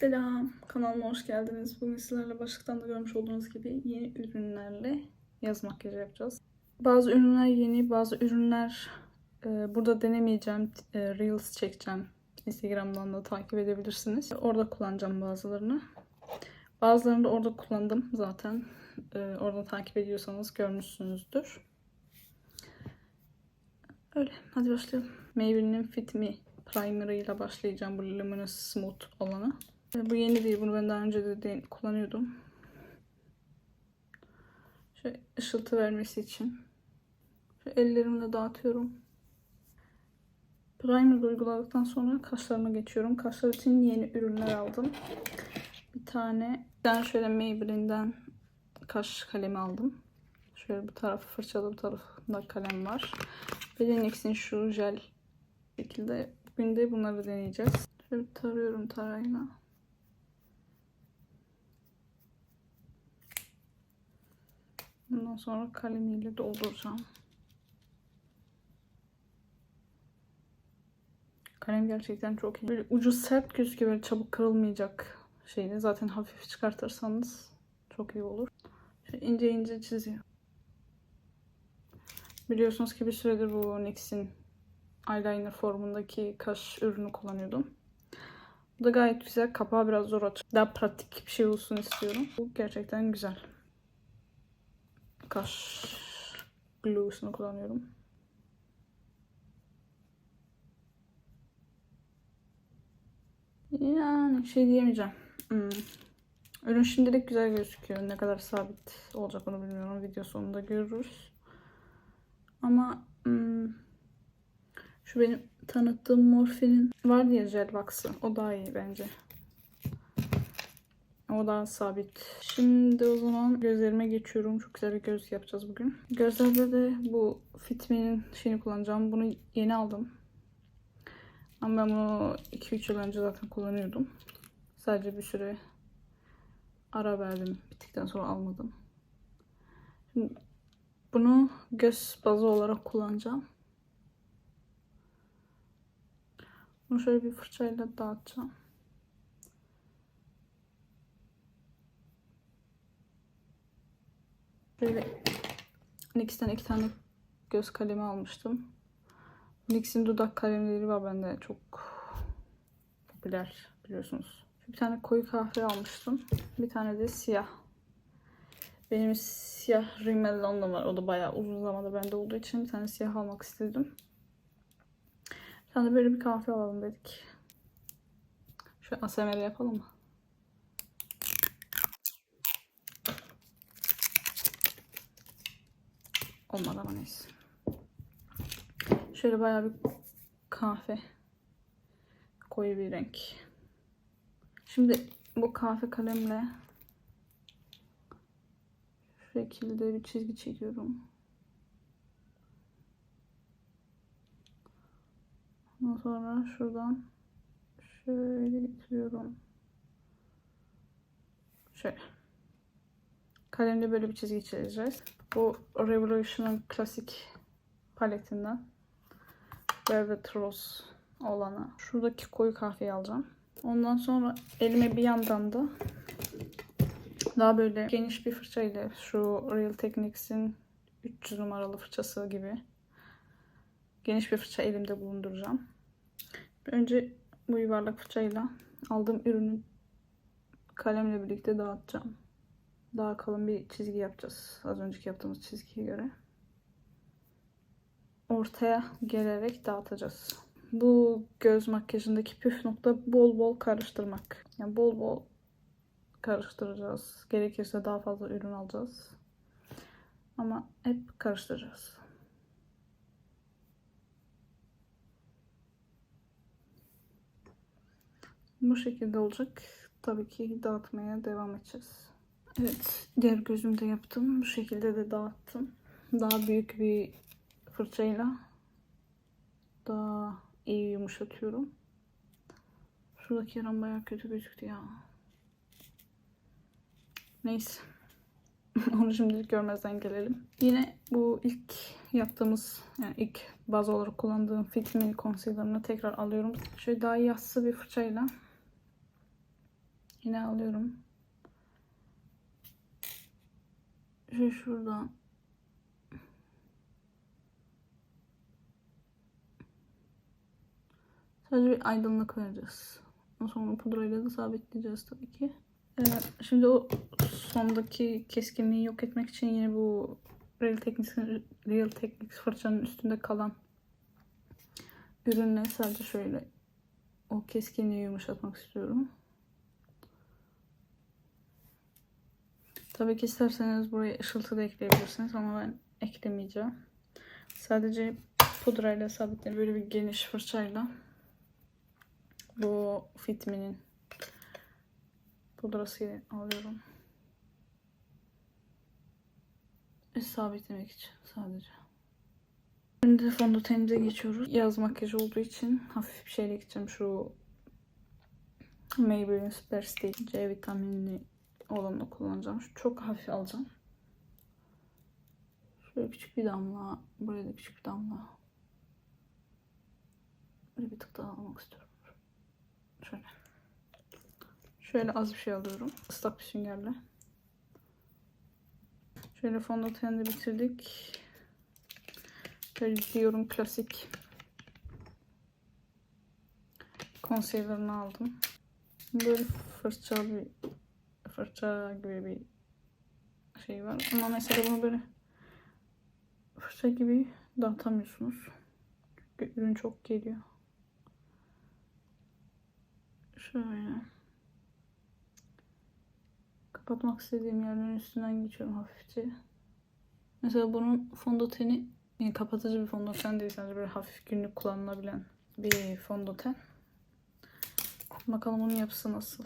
Selam, kanalıma hoş geldiniz. Bugün sizlerle başlıktan da görmüş olduğunuz gibi yeni ürünlerle yaz makyajı yapacağız. Bazı ürünler yeni, bazı ürünler e, burada denemeyeceğim. E, Reels çekeceğim. Instagram'dan da takip edebilirsiniz. Orada kullanacağım bazılarını. Bazılarını da orada kullandım zaten. E, orada takip ediyorsanız görmüşsünüzdür. Öyle, hadi başlayalım. Maybelline'in Fit Me Primer ile başlayacağım bu Luminous Smooth olanı. Bu yeni değil. Bunu ben daha önce de kullanıyordum. Şöyle ışıltı vermesi için. Şöyle ellerimle dağıtıyorum. Primer uyguladıktan sonra kaşlarıma geçiyorum. Kaşlar için yeni ürünler aldım. Bir tane, tane şöyle Maybelline'den kaş kalemi aldım. Şöyle bu tarafı fırçalı, bu tarafında kalem var. Ve de NYX'in şu jel şekilde. Bugün de bunları deneyeceğiz. Şöyle tarıyorum tarayla. Bundan sonra kalemiyle dolduracağım. Kalem gerçekten çok iyi. Böyle ucu sert gözüküyor. Böyle çabuk kırılmayacak şeyini. Zaten hafif çıkartırsanız çok iyi olur. Şöyle ince ince çiziyor. Biliyorsunuz ki bir süredir bu NYX'in eyeliner formundaki kaş ürünü kullanıyordum. Bu da gayet güzel. Kapağı biraz zor açık. Daha pratik bir şey olsun istiyorum. Bu gerçekten güzel. Kaş glue'sunu kullanıyorum. Yani şey diyemeyeceğim. Hmm. Ürün şimdilik güzel gözüküyor. Ne kadar sabit olacak onu bilmiyorum. Video sonunda görürüz. Ama hmm, şu benim tanıttığım Morphe'nin var diye jel box'ı. O daha iyi bence. O daha sabit. Şimdi o zaman gözlerime geçiyorum. Çok güzel bir göz yapacağız bugün. Gözlerde de bu Fitme'nin şeyini kullanacağım. Bunu yeni aldım. Ama ben bunu 2-3 yıl önce zaten kullanıyordum. Sadece bir süre ara verdim. Bittikten sonra almadım. Şimdi bunu göz bazı olarak kullanacağım. Bunu şöyle bir fırçayla dağıtacağım. Böyle NYX'ten iki tane göz kalemi almıştım. NYX'in dudak kalemleri var bende çok popüler biliyorsunuz. Bir tane koyu kahve almıştım. Bir tane de siyah. Benim siyah Rimellon'da var. O da bayağı uzun zamanda bende olduğu için bir tane siyah almak istedim. Bir tane böyle bir kahve alalım dedik. Şu ASMR yapalım mı? Olmadı ama neyse. Şöyle bayağı bir kahve. Koyu bir renk. Şimdi bu kahve kalemle şu şekilde bir çizgi çekiyorum. Ondan sonra şuradan şöyle getiriyorum. Şöyle. Kalemle böyle bir çizgi çizeceğiz. Bu Revolution'un klasik paletinden Velvet Rose olanı. Şuradaki koyu kahveyi alacağım. Ondan sonra elime bir yandan da daha böyle geniş bir fırça ile şu Real Techniques'in 300 numaralı fırçası gibi geniş bir fırça elimde bulunduracağım. Önce bu yuvarlak fırçayla aldığım ürünü kalemle birlikte dağıtacağım. Daha kalın bir çizgi yapacağız. Az önceki yaptığımız çizgiye göre. Ortaya gelerek dağıtacağız. Bu göz makyajındaki püf nokta bol bol karıştırmak. Yani bol bol karıştıracağız. Gerekirse daha fazla ürün alacağız. Ama hep karıştıracağız. Bu şekilde olacak. Tabii ki dağıtmaya devam edeceğiz. Evet, diğer gözümde yaptım. Bu şekilde de dağıttım. Daha büyük bir fırçayla daha iyi yumuşatıyorum. Şuradaki yaram bayağı kötü gözüktü ya. Neyse. Onu şimdilik görmezden gelelim. Yine bu ilk yaptığımız yani ilk baz olarak kullandığım Fit Me concealer'ını tekrar alıyorum. Şöyle daha yassı bir fırçayla Yine alıyorum. Şu şuradan. Sadece bir aydınlık vereceğiz. Sonra pudrayla da sabitleyeceğiz tabii ki. Evet, şimdi o sondaki keskinliği yok etmek için yine bu Real Techniques, Real Techniques fırçanın üstünde kalan ürünle sadece şöyle o keskinliği yumuşatmak istiyorum. Tabii ki isterseniz buraya ışıltı da ekleyebilirsiniz ama ben eklemeyeceğim. Sadece pudrayla sabitleyip böyle bir geniş fırçayla bu Fitmi'nin pudrasıyla alıyorum. Ve sabitlemek için sadece. Şimdi fondötenimize geçiyoruz. Yaz makyajı olduğu için hafif bir şeyle gideceğim. Şu Maybelline Superstay C vitaminli olanı kullanacağım. Şu çok hafif alacağım. Şöyle küçük bir damla. Buraya da küçük bir damla. Böyle bir tık daha almak istiyorum. Şöyle. Şöyle az bir şey alıyorum. Islak bir süngerle. Şöyle fondöteni de bitirdik. Böyle diyorum klasik concealer'ını aldım. Böyle fırça bir fırça gibi bir şey var. Ama mesela bunu böyle fırça gibi dağıtamıyorsunuz. Çünkü ürün çok geliyor. Şöyle. Kapatmak istediğim yerlerin üstünden geçiyorum hafifçe. Mesela bunun fondöteni yani kapatıcı bir fondöten değil sadece böyle hafif günlük kullanılabilen bir fondöten. Bakalım onun yapısı nasıl.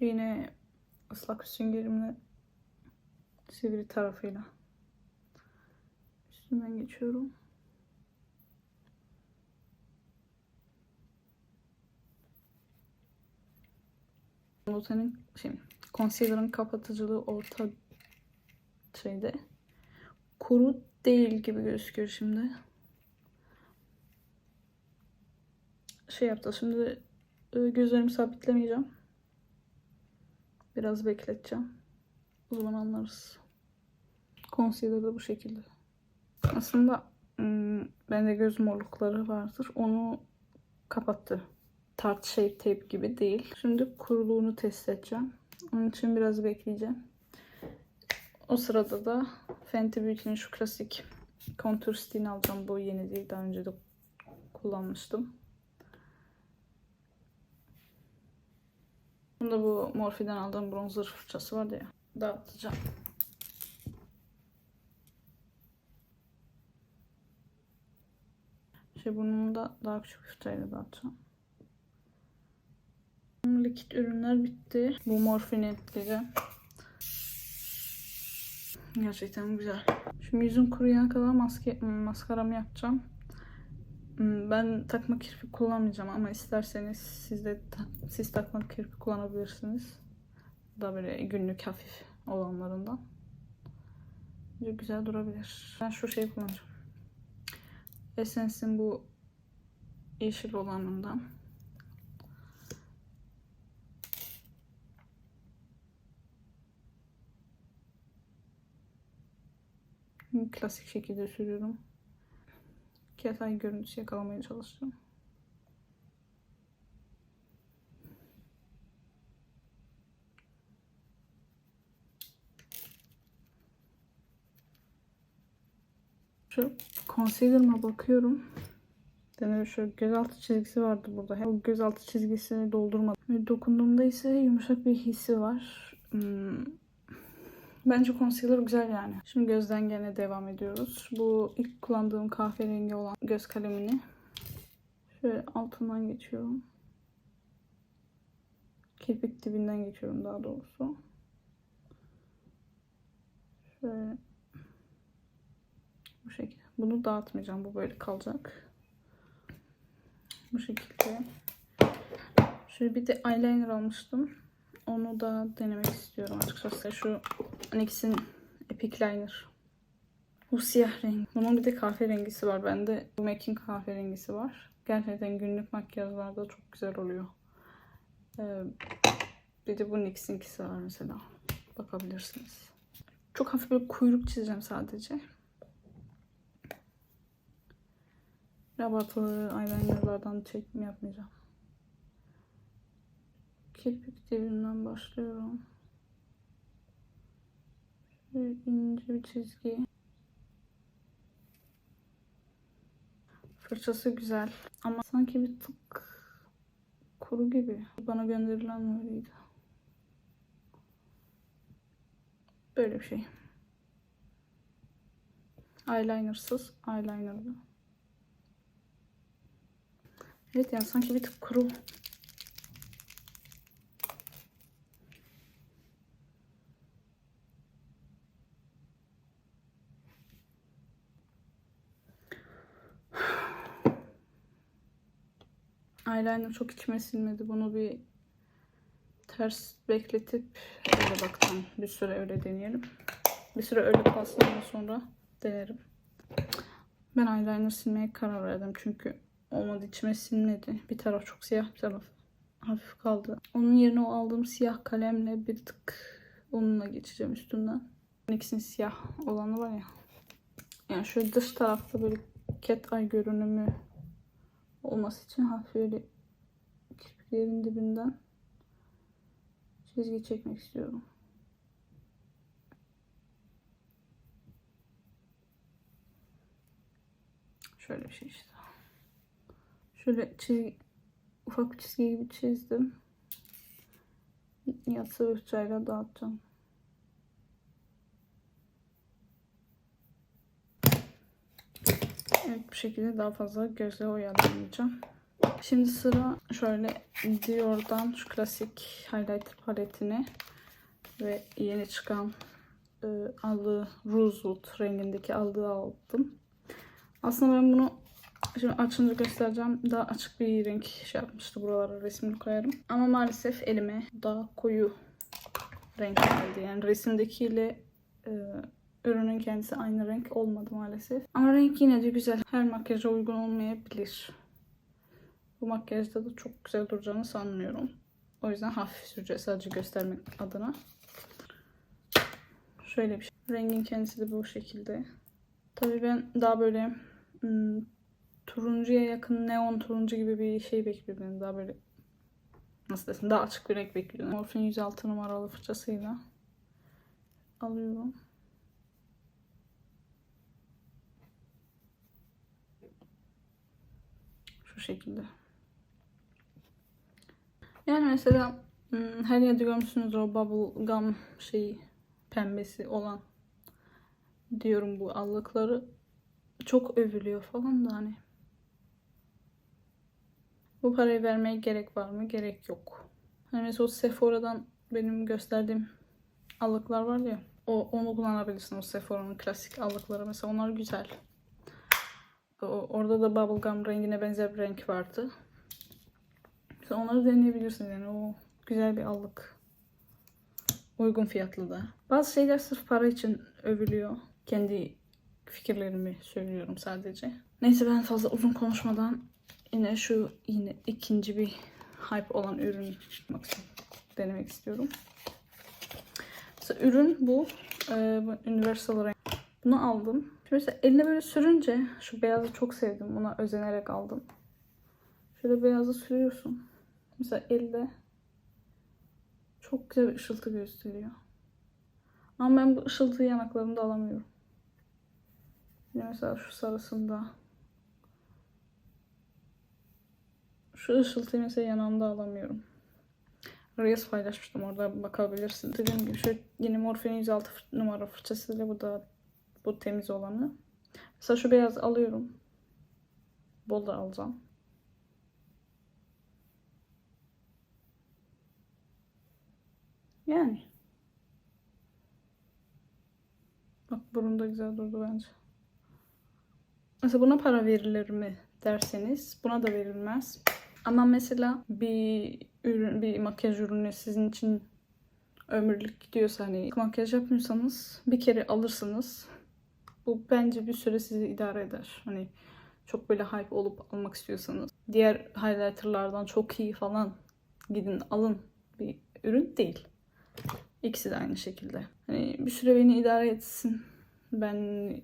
Yine ıslak süngerimle sivri tarafıyla üstünden geçiyorum. Fondötenin şey, concealer'ın kapatıcılığı orta şeyde. Kuru değil gibi gözüküyor şimdi. Şey yaptı şimdi e, gözlerimi sabitlemeyeceğim. Biraz bekleteceğim. O zaman anlarız. Concealer da bu şekilde. Aslında hmm, bende göz morlukları vardır. Onu kapattı. Tart shape tape gibi değil. Şimdi kuruluğunu test edeceğim. Onun için biraz bekleyeceğim. O sırada da Fenty Beauty'nin şu klasik contour stick'ini alacağım. Bu yeni değil. Daha önce de kullanmıştım. Bunda bu Morphe'den aldığım bronzer fırçası vardı ya. Dağıtacağım. Şey burnumda daha küçük bir fırçayla dağıtacağım. Likit ürünler bitti. Bu morfini ekleyeceğim. Gerçekten güzel. Şimdi yüzüm kuruyana kadar maske, maskaramı yapacağım. Hmm, Ben takma kirpik kullanmayacağım ama isterseniz siz de siz takma kirpik kullanabilirsiniz. Da böyle günlük hafif olanlarından. Güzel durabilir. Ben şu şeyi kullanacağım. Essence'in bu yeşil olanından. Klasik şekilde sürüyorum. Ketay görüntüsü yakalamaya çalışacağım. Şu concealer'ıma bakıyorum. Yani şu gözaltı çizgisi vardı burada. O gözaltı çizgisini doldurmadım. Dokunduğumda ise yumuşak bir hissi var. Hmm. Bence concealer güzel yani. Şimdi gözden gene devam ediyoruz. Bu ilk kullandığım kahverengi olan göz kalemini şöyle altından geçiyorum. Kirpik dibinden geçiyorum daha doğrusu. Şöyle bu şekilde. Bunu dağıtmayacağım. Bu böyle kalacak. Bu şekilde. Şöyle bir de eyeliner almıştım. Onu da denemek istiyorum açıkçası. Şu NYX'in Epic Liner. Bu siyah renk. Bunun bir de kahverengisi var. Bende bu MAC'in kahverengisi var. Gerçekten günlük makyajlarda çok güzel oluyor. Ee, bir de bu NYX'inkisi var mesela. Bakabilirsiniz. Çok hafif bir kuyruk çizeceğim sadece. Abartılı eyelinerlardan çekim yapmayacağım. Kirpik dibinden başlıyorum. İnce bir çizgi. Fırçası güzel ama sanki bir tık kuru gibi. Bana gönderilen öyleydi. Böyle bir şey. Eyelinersız, eyelinerlı. Evet yani sanki bir tık kuru. Eyeliner çok içime sinmedi. Bunu bir ters bekletip öyle bakalım. Bir süre öyle deneyelim. Bir süre öyle kalsın sonra denerim. Ben eyeliner silmeye karar verdim çünkü olmadı içime sinmedi. Bir taraf çok siyah bir taraf hafif kaldı. Onun yerine o aldığım siyah kalemle bir tık onunla geçeceğim üstünden. İkisinin siyah olanı var ya. Yani şu dış tarafta böyle cat eye görünümü olması için hafif öyle kirpiklerin dibinden çizgi çekmek istiyorum. Şöyle bir şey işte. Şöyle çizgi, ufak çizgi gibi çizdim. Yatsı fırçayla dağıtacağım. Bu şekilde daha fazla gözle oyalanmayacağım. Şimdi sıra şöyle Dior'dan şu klasik highlighter paletini ve yeni çıkan e, aldığı Rosewood rengindeki aldığı aldım. Aslında ben bunu şimdi açınca göstereceğim. Daha açık bir renk şey yapmıştı. Buralara resmini koyarım. Ama maalesef elime daha koyu renk geldi. Yani resimdekiyle e, ürünün kendisi aynı renk olmadı maalesef. Ama renk yine de güzel. Her makyaja uygun olmayabilir. Bu makyajda da çok güzel duracağını sanmıyorum. O yüzden hafif süreceğiz sadece göstermek adına. Şöyle bir şey. Rengin kendisi de bu şekilde. Tabii ben daha böyle hmm, turuncuya yakın neon turuncu gibi bir şey bekliyordum. Daha böyle nasıl desem daha açık bir renk bekliyordum. Morphin 106 numaralı fırçasıyla alıyorum. Şu şekilde. Yani mesela hmm, her yerde görmüşsünüz o bubble gum şeyi pembesi olan diyorum bu allıkları çok övülüyor falan da hani bu parayı vermeye gerek var mı? Gerek yok. Hani mesela o Sephora'dan benim gösterdiğim allıklar var ya o onu kullanabilirsin o Sephora'nın klasik allıkları mesela onlar güzel. Orada da bubblegum rengine benzer bir renk vardı. Mesela onları deneyebilirsiniz yani o güzel bir allık. Uygun fiyatlı da. Bazı şeyler sırf para için övülüyor. Kendi fikirlerimi söylüyorum sadece. Neyse ben fazla uzun konuşmadan yine şu yine ikinci bir hype olan ürün denemek istiyorum. Mesela ürün bu. Ee, Universal renk. Bunu aldım. Mesela eline böyle sürünce şu beyazı çok sevdim. Buna özenerek aldım. Şöyle beyazı sürüyorsun. Mesela elde çok güzel bir ışıltı gösteriyor. Ama ben bu ışıltıyı yanaklarımda alamıyorum. Yine mesela şu sarısında. Şu ışıltıyı mesela yanağımda alamıyorum. Reels paylaşmıştım orada bakabilirsin. Dediğim gibi şu yeni Morphe 106 numara fırçasıyla bu da bu temiz olanı. Mesela şu beyaz alıyorum. Bol da alacağım. Yani. Bak burun da güzel durdu bence. Mesela buna para verilir mi derseniz buna da verilmez. Ama mesela bir ürün, bir makyaj ürünü sizin için ömürlük gidiyorsa hani makyaj yapmıyorsanız bir kere alırsınız. Bu bence bir süre sizi idare eder. Hani çok böyle hype olup almak istiyorsanız diğer highlighterlardan çok iyi falan gidin alın bir ürün değil. İkisi de aynı şekilde. Hani bir süre beni idare etsin. Ben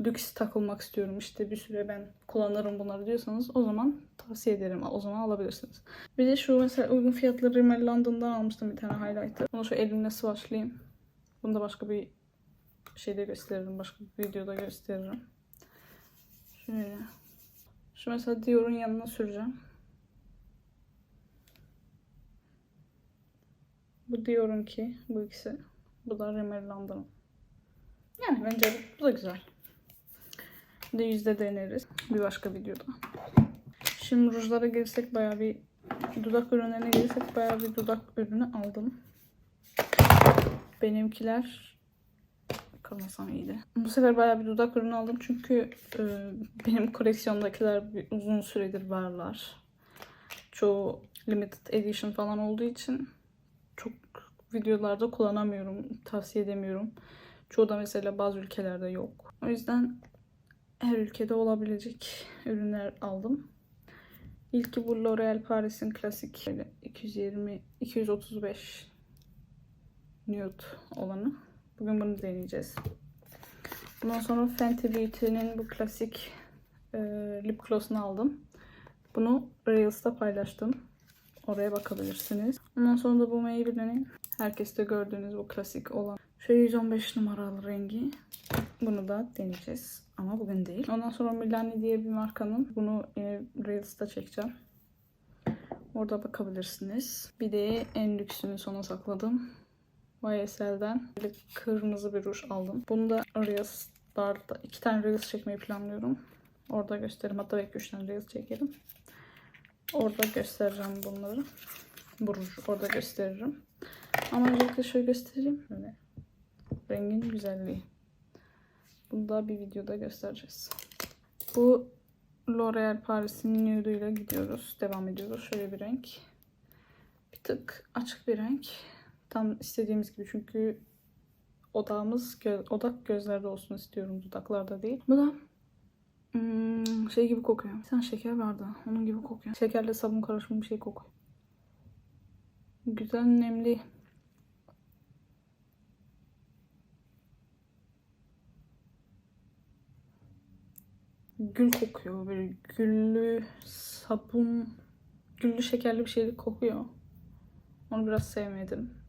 lüks takılmak istiyorum işte bir süre ben kullanırım bunları diyorsanız o zaman tavsiye ederim. O zaman alabilirsiniz. Bir de şu mesela uygun fiyatlı Rimmel London'dan almıştım bir tane highlighter. Bunu şu elimle swatchlayayım. Bunu da başka bir şeyde gösteririm. Başka bir videoda gösteririm. Şöyle. Şu mesela Dior'un yanına süreceğim. Bu Dior'un ki bu ikisi. Bu da Rimmel London'un. Yani bence bu da güzel. De yüzde deneriz. Bir başka videoda. Şimdi rujlara gelirsek bayağı bir dudak ürünlerine gelirsek bayağı bir dudak ürünü aldım. Benimkiler kalmasam iyiydi. Bu sefer bayağı bir dudak ürünü aldım çünkü e, benim koleksiyondakiler bir uzun süredir varlar. Çoğu limited edition falan olduğu için çok videolarda kullanamıyorum, tavsiye edemiyorum. Çoğu da mesela bazı ülkelerde yok. O yüzden her ülkede olabilecek ürünler aldım. İlki bu L'Oreal Paris'in klasik böyle 220 235 nude olanı. Bugün bunu deneyeceğiz. Bundan sonra Fenty Beauty'nin bu klasik e, lip gloss'unu aldım. Bunu Reels'ta paylaştım. Oraya bakabilirsiniz. Ondan sonra da bu Maybelline'in herkeste gördüğünüz bu klasik olan şöyle 115 numaralı rengi. Bunu da deneyeceğiz. Ama bugün değil. Ondan sonra Milani diye bir markanın. Bunu yine Reels'ta çekeceğim. Orada bakabilirsiniz. Bir de en lüksünü sona sakladım. YSL'den kırmızı bir ruj aldım. Bunu da Reels'larda iki tane Reels çekmeyi planlıyorum. Orada gösteririm. Hatta belki üç tane Reels çekerim. Orada göstereceğim bunları. Bu ruj orada gösteririm. Ama öncelikle şöyle göstereyim. Böyle rengin güzelliği. Bunu da bir videoda göstereceğiz. Bu L'Oreal Paris'in nude ile gidiyoruz. Devam ediyoruz. Şöyle bir renk. Bir tık açık bir renk. Tam istediğimiz gibi çünkü odağımız gö- odak gözlerde olsun istiyorum dudaklarda değil. Bu da hmm, şey gibi kokuyor. Tane şeker vardı. Onun gibi kokuyor. Şekerle sabun karışımı bir şey kokuyor. Güzel nemli. Gül kokuyor. Böyle güllü sabun, güllü şekerli bir şey kokuyor. Onu biraz sevmedim.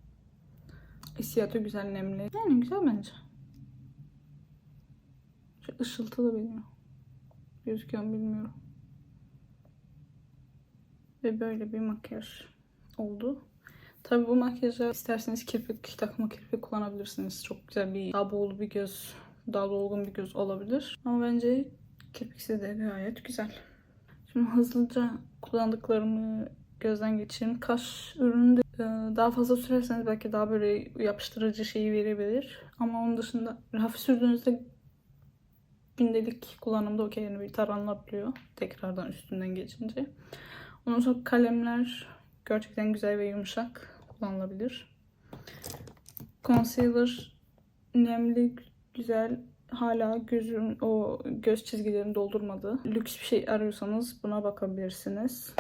Hissiyatı güzel nemli. Yani güzel bence. Şu ışıltılı benim. Gözüküyor bilmiyorum. Ve böyle bir makyaj oldu. Tabii bu makyaja isterseniz kirpik, takma kirpik kullanabilirsiniz. Çok güzel bir daha bol bir göz, daha dolgun bir göz olabilir. Ama bence kirpiksiz de gayet güzel. Şimdi hızlıca kullandıklarımı gözden geçireyim. Kaş ürünü de daha fazla sürerseniz belki daha böyle yapıştırıcı şeyi verebilir. Ama onun dışında hafif sürdüğünüzde gündelik kullanımda okey yani bir taranlatıyor tekrardan üstünden geçince. Ondan sonra kalemler gerçekten güzel ve yumuşak kullanılabilir. Concealer nemli, güzel. Hala gözün o göz çizgilerini doldurmadı. Lüks bir şey arıyorsanız buna bakabilirsiniz.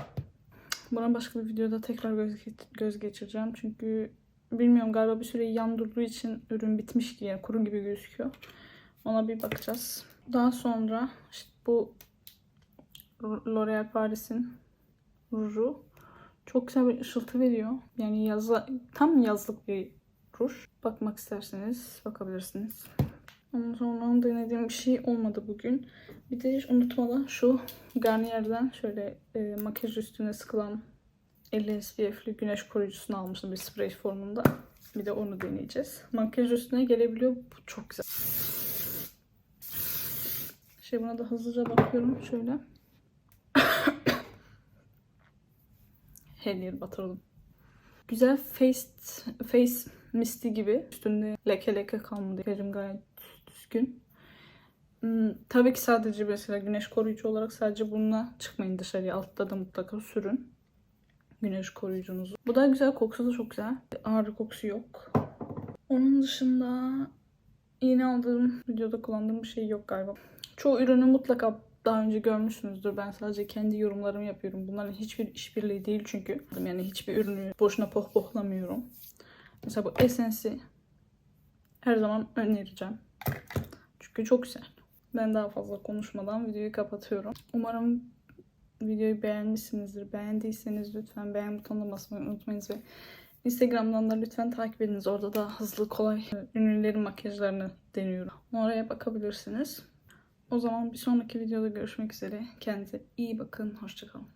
Buna başka bir videoda tekrar göz, göz geçireceğim. Çünkü bilmiyorum galiba bir süreyi yandırdığı için ürün bitmiş ki yani kuru gibi gözüküyor. Ona bir bakacağız. Daha sonra işte bu L'Oreal Paris'in ruju çok güzel bir ışıltı veriyor. Yani yazla, tam yazlık bir ruj. Bakmak isterseniz bakabilirsiniz. Ondan sonra denediğim bir şey olmadı bugün. Bir de hiç unutmadan şu Garnier'den şöyle e, makyaj üstüne sıkılan 50 SPF'li güneş koruyucusunu almıştım bir sprey formunda. Bir de onu deneyeceğiz. Makyaj üstüne gelebiliyor. Bu çok güzel. Şey buna da hızlıca bakıyorum şöyle. Her batırdım. Güzel face, face misty gibi. Üstünde leke leke kalmadı. Elim gayet düzgün. Hmm, tabii ki sadece mesela güneş koruyucu olarak sadece bununla çıkmayın dışarıya. Altta da mutlaka sürün. Güneş koruyucunuzu. Bu da güzel. Kokusu da çok güzel. Ağrı kokusu yok. Onun dışında yeni aldığım videoda kullandığım bir şey yok galiba. Çoğu ürünü mutlaka daha önce görmüşsünüzdür. Ben sadece kendi yorumlarımı yapıyorum. Bunların hiçbir işbirliği değil çünkü. Yani hiçbir ürünü boşuna pohpohlamıyorum. Mesela bu Essence'i her zaman önereceğim. Çünkü çok güzel. Ben daha fazla konuşmadan videoyu kapatıyorum. Umarım videoyu beğenmişsinizdir. Beğendiyseniz lütfen beğen butonuna basmayı unutmayınız ve Instagram'dan da lütfen takip ediniz. Orada da hızlı kolay ünlülerin makyajlarını deniyorum. Oraya bakabilirsiniz. O zaman bir sonraki videoda görüşmek üzere. Kendinize iyi bakın. Hoşçakalın.